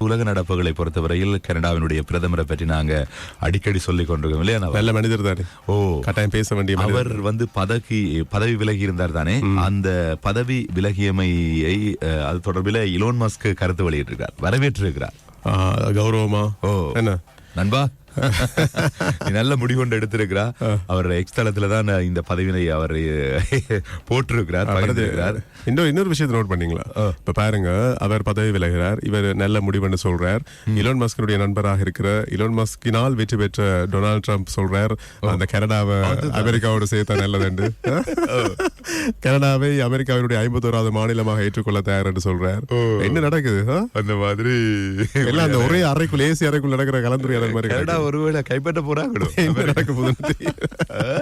உலக நடப்புகளை பொறுத்தவரையில் கனடாவினுடைய பிரதமரை பற்றி நாங்க அடிக்கடி சொல்லிக் கொண்டிருக்கோம் இல்லையா? நல்ல மனிதர் தானே. ஓ. கட்டாயம் பேச வேண்டிய அவர் வந்து பதவி பதவி விலகி இருந்தார் தானே? அந்த பதவி விலகியமையை அது தொடர்பில் இலோன் மஸ்க் கருத்து வெளியிட்டிருக்கிறார் வரவேற்றிருக்கிறார். கௌரவமா? ஓ. என்ன? நண்பா? நல்ல முடிவொண்டு எடுத்திருக்கிறா. அவர் எக்ஸ் தளத்துல தான் இந்த பதவியை அவர் போட்டிருக்கிறார் பகிர்ந்திருக்கிறார். இன்னொரு இன்னொரு விஷயத்தை நோட் பண்ணீங்களா? இப்ப பாருங்க அவர் பதவி விலகிறார் இவர் நல்ல முடிவுன்னு சொல்றார். இலோன் மஸ்கனுடைய நண்பராக இருக்கிற இலோன் மஸ்கினால் வெற்றி பெற்ற டொனால்ட் ட்ரம்ப் சொல்றார். அந்த கனடாவை அமெரிக்காவோட சேர்த்தா நல்லதுண்டு கனடாவை அமெரிக்காவினுடைய ஐம்பத்தோராவது மாநிலமாக ஏற்றுக்கொள்ள தயார் என்று சொல்றார். என்ன நடக்குது? அந்த மாதிரி. எல்லாம் அந்த ஒரே அறைக்குள் ஏசி அறைக்குள் நடக்கிற கலந்துரையாடல் மாதிரி ஒருவேளை கைப்பற்ற போறாங்களோ? தெரியல.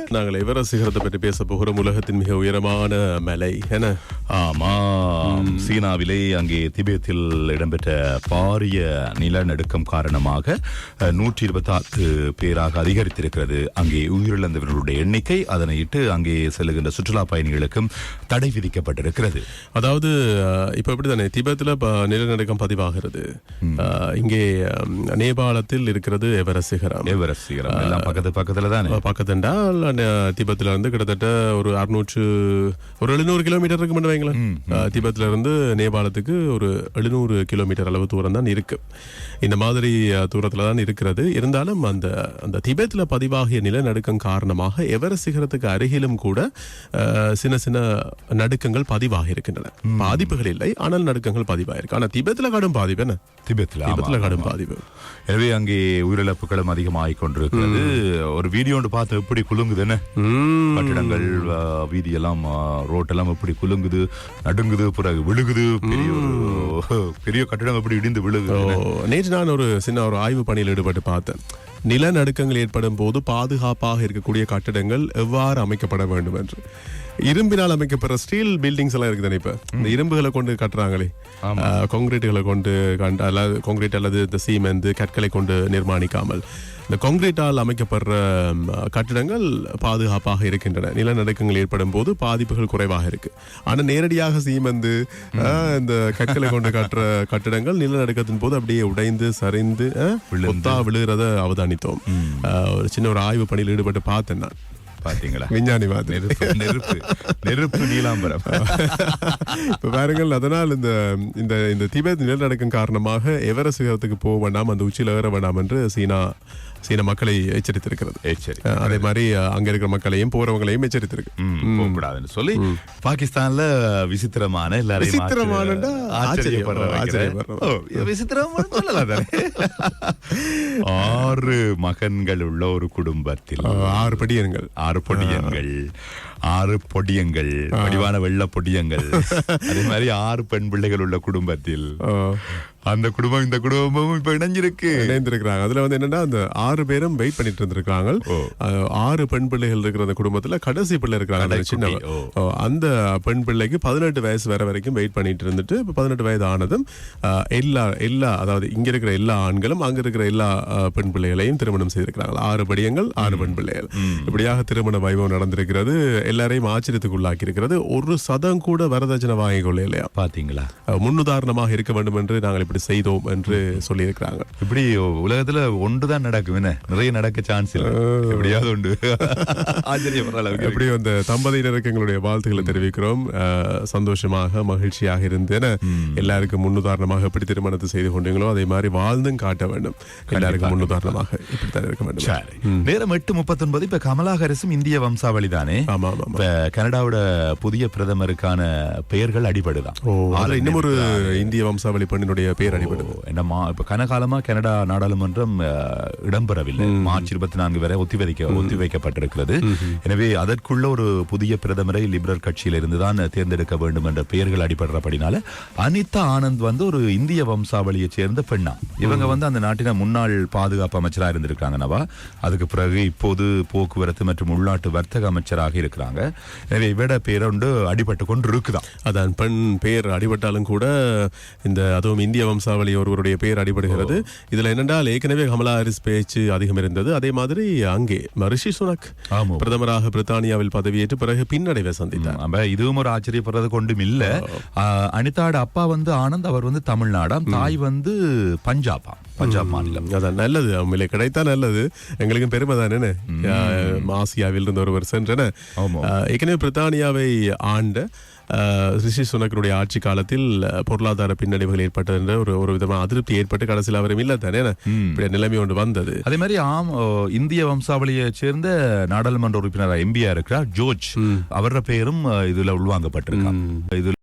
நாங்கள் எவரெஸ்ட் சிகரத்தை பற்றி பேச போகிறோம்? உலகத்தின் மிக உயரமான மலை என்ன ஆமாம். சீனாவிலே அங்கே திபேத்தில் இடம்பெற்ற பாரிய நிலநடுக்கம் காரணமாக நூற்றி இருபத்தி பேராக அதிகரித்திருக்கிறது. அங்கே உயிரிழந்தவர்களுடைய எண்ணிக்கை அதனையிட்டு அங்கே செல்லுகின்ற சுற்றுலா பயணிகளுக்கும் தடை விதிக்கப்பட்டிருக்கிறது. அதாவது இப்ப எப்படிதானே திபெத்தில் இப்ப நிலநடுக்கம் பதிவாகிறது. இங்கே நேபாளத்தில் இருக்கிறது எவரெஸ்ட் சிகரம். எவரெஸ்ட் சிகரம். எல்லாம் பக்கத்து பக்கத்துல தானே? பக்கத்துண்டால் திபெத்ல இருந்து கிட்டத்தட்ட ஒரு அறுநூற்று ஒரு எழுநூறு கிலோமீட்டர் இருக்கு மட்டும் வைங்களேன் அஹ், திபெத்ல இருந்து நேபாளத்துக்கு ஒரு எழுநூறு கிலோமீட்டர் அளவு தூரம் தான் இருக்கு. இந்த மாதிரி தூரத்துல தான் இருக்கிறது. இருந்தாலும் அந்த அந்த திபெத்ல பதிவாகிய நிலநடுக்கம் காரணமாக எவரெஸ்ட் சிகரத்துக்கு அருகிலும் கூட சின்ன சின்ன நடுக்கங்கள் பதிவாகி இருக்கின்றன. பாதிப்புகள் இல்லை ஆனால் நடுக்கங்கள் பதிவாயிருக்கு. ஆனா திபெத்ல கடும் பாதிப்பு என்ன? திபெத்தில் ஆமா. திபெத்ல கடும் பாதிப்பு. எனவே அங்கே உயிரிழப்புகளும் அதிகமாகிக் கொண்டிருக்கிறது ஒரு வீடியோ பார்த்து எப்படி குலுங்குது என்ன உம். கட்டிடங்கள் வீதியெல்லாம் ரோட்டெல்லாம் எப்படி குலுங்குது நடுங்குது பிறகு விழுகுது பெரிய பெரிய கட்டிடம் எப்படி இடிந்து விழுகுது நேற்று நான் ஒரு சின்ன ஒரு ஆய்வு பணியில் ஈடுபட்டு பார்த்தேன். நிலநடுக்கங்கள் ஏற்படும் போது பாதுகாப்பாக இருக்கக்கூடிய கட்டிடங்கள் எவ்வாறு அமைக்கப்பட வேண்டும் என்று. இரும்பினால் அமைக்கப்படுற ஸ்டீல் பில்டிங்ஸ் எல்லாம் இருக்குது இப்ப? இந்த இரும்புகளை கொண்டு கட்டுறாங்களே. கான்கிரீட்டுகளை கொண்டு கண்டு அல்லது கான்கிரீட் அல்லது இந்த சீமெந்து கற்களை கொண்டு நிர்மாணிக்காமல். இந்த கான்கிரீட்டால் அமைக்கப்படுற கட்டிடங்கள் பாதுகாப்பாக இருக்கின்றன. நிலநடுக்கங்கள் ஏற்படும் போது பாதிப்புகள் குறைவாக இருக்கு. ஆனா நேரடியாக சீமெந்து இந்த கற்களை கொண்டு கட்டுற கட்டிடங்கள் நிலநடுக்கத்தின் போது அப்படியே உடைந்து சரிந்து ஆ, கொத்தா விழுகிறத அவதானித்தோம். ஒரு சின்ன ஒரு ஆய்வு பணியில் ஈடுபட்டு பார்த்தேன் நான். பாத்தீங்களா? விஞ்ஞானி மாதிரி. நெருப்பு நெருப்பு நெருப்பு நீலாம்பரம். இப்ப பாருங்கள் அதனால் இந்த இந்த இந்த திபெத் நிலநடுக்கம் காரணமாக எவரெஸ்ட் சிகரத்துக்கு போக வேண்டாம் அந்த உச்சியில் ஏற வேண்டாம் என்று சீனா சீன மக்களை எச்சரித்திருக்கிறது. ஏய், சரி அஹ் அதே மாதிரி அங்க இருக்கிற மக்களையும் போறவங்களையும் எச்சரித்திருக்கு. ம், போகக்கூடாதுன்னு சொல்லி பாகிஸ்தான்ல விசித்திரமான. ஓ, விசித்திரமான ஆறு மகன்கள் உள்ள ஒரு குடும்பத்தில். ஆறு படியன்கள். ஆறு பொடியங்கள். ஆறு பொடியங்கள். வடிவான வெள்ள பொடியங்கள். அதே மாதிரி ஆறு பெண் பிள்ளைகள் உள்ள குடும்பத்தில். அந்த குடும்பம் இந்த குடும்பமும் இப்ப இணைஞ்சிருக்கு. இணைந்திருக்கிறாங்க. அதுல வந்து என்னன்னா அந்த ஆறு பேரும் வெயிட் பண்ணிட்டு இருந்திருக்காங்க. ஆறு பெண் பிள்ளைகள் இருக்கிற அந்த குடும்பத்துல கடைசி பிள்ளை இருக்கிறாங்க. ஓ, அந்த பெண் பிள்ளைக்கு பதினெட்டு வயசு வர வரைக்கும் வெயிட் பண்ணிட்டு இருந்துட்டு இப்ப பதினெட்டு வயது ஆனதும் எல்லா எல்லா அதாவது இங்க இருக்கிற எல்லா ஆண்களும் அங்க இருக்கிற எல்லா பெண் பிள்ளைகளையும் திருமணம் செய்திருக்கிறாங்க. ஆறு படியங்கள் ஆறு பெண் பிள்ளைகள். இப்படியாக திருமண வைபவம் நடந்திருக்கிறது. எல்லாரையும் ஆச்சரியத்துக்கு உள்ளாக்கி இருக்கிறது ஒரு சதம் கூட வரதட்சணை வாங்கிக் கொள்ள இல்லையா பாத்தீங்களா முன்னுதாரணமாக இருக்க வேண்டும் என்று நாங்கள் இப்படி செய்தோம் என்று சொல்லியிருக்கிறாங்க. இப்படி உலகத்துல ஒன்றுதான் நடக்கும். என்ன? நிறைய நடக்க சான்ஸ் இல்ல. எப்படியாவது உண்டு. ஆச்சரியப்படுற அளவுக்கு எப்படி அந்த தம்பதியினருக்கு எங்களுடைய வாழ்த்துக்களை தெரிவிக்கிறோம். சந்தோஷமாக மகிழ்ச்சியாக இருந்து என எல்லாருக்கும் முன்னுதாரணமாக எப்படி திருமணத்தை செய்து கொண்டீங்களோ அதே மாதிரி வாழ்ந்தும் காட்ட வேண்டும். எல்லாருக்கும் முன்னுதாரணமாக இப்படித்தான் இருக்க வேண்டும். நேரம் எட்டு முப்பத்தொன்பது. இப்ப கமலா ஹாரிஸும் இந்திய வம்சாவளி தானே ஆமா. இப்ப கனடாவோட புதிய பிரதமருக்கான பெயர்கள் அடிபடுதான். இன்னும் ஒரு இந்திய வம்சாவளி பெண்ணினுடைய பேர் அடிபடுது என்னமா இப்ப கனகாலமா கனடா நாடாளுமன்றம் இடம்பெறவில்லை. மார்ச் இருபத்தி நான்கு வரை ஒத்திவைக்க ஒத்திவைக்கப்பட்டிருக்கிறது எனவே அதற்குள்ள ஒரு புதிய பிரதமரை லிபரல் கட்சியில இருந்துதான் தேர்ந்தெடுக்க வேண்டும் என்ற பெயர்கள் அடிபடுறபடினால அனிதா ஆனந்த் வந்து ஒரு இந்திய வம்சாவளியை சேர்ந்த பெண்ணா. இவங்க வந்து அந்த நாட்டின முன்னாள் பாதுகாப்பு அமைச்சரா இருந்திருக்காங்க நவா. அதுக்கு பிறகு இப்போது போக்குவரத்து மற்றும் உள்நாட்டு வர்த்தக அமைச்சராக இருக்கிறாங்க. எனவே இவட பேரொண்டு அடிபட்டு கொண்டு இருக்குதான் அதான் பெண் பேர் அடிபட்டாலும் கூட இந்த அதுவும் இந்திய வம்சாவளி ஒருவருடைய பேர் அடிபடுகிறது. இதுல என்னென்றால் ஏற்கனவே கமலா ஹாரிஸ் பேச்சு அதிகம் இருந்தது. அதே மாதிரி அங்கே ரிஷி சுனக் பிரதமராக பிரித்தானியாவில் பதவியேற்று பிறகு பின்னடைவை சந்தித்தார். இதுவும் ஒரு ஆச்சரியப்படுறது கொண்டும் இல்ல. ஆ, அனிதாவோட அப்பா வந்து ஆனந்த் அவர் வந்து தமிழ்நாடாம். தாய் வந்து பஞ்சாபா பஞ்சாப் மாநிலம். அதான் நல்லது. உண்மையிலே கிடைத்தா நல்லது. எங்களுக்கும் பெருமை தானே ஆசியாவில் இருந்த ஒருவர் சென்றன ஏற்கனவே பிரித்தானியாவை ஆண்ட ரிஷி சுனக்கனுடைய ஆட்சி காலத்தில் பொருளாதார பின்னடைவுகள் ஏற்பட்டது என்ற ஒரு ஒரு விதமான அதிருப்தி ஏற்பட்டு கடைசியில் அவரும் இல்லை தானே? நிலைமை ஒன்று வந்தது. அதே மாதிரி ஆம் இந்திய வம்சாவளியை சேர்ந்த நாடாளுமன்ற உறுப்பினர் எம்பியா இருக்கிறார் ஜோர்ஜ். அவர பெயரும் இதுல உள்வாங்கப்பட்டிருக்காங்க இதுல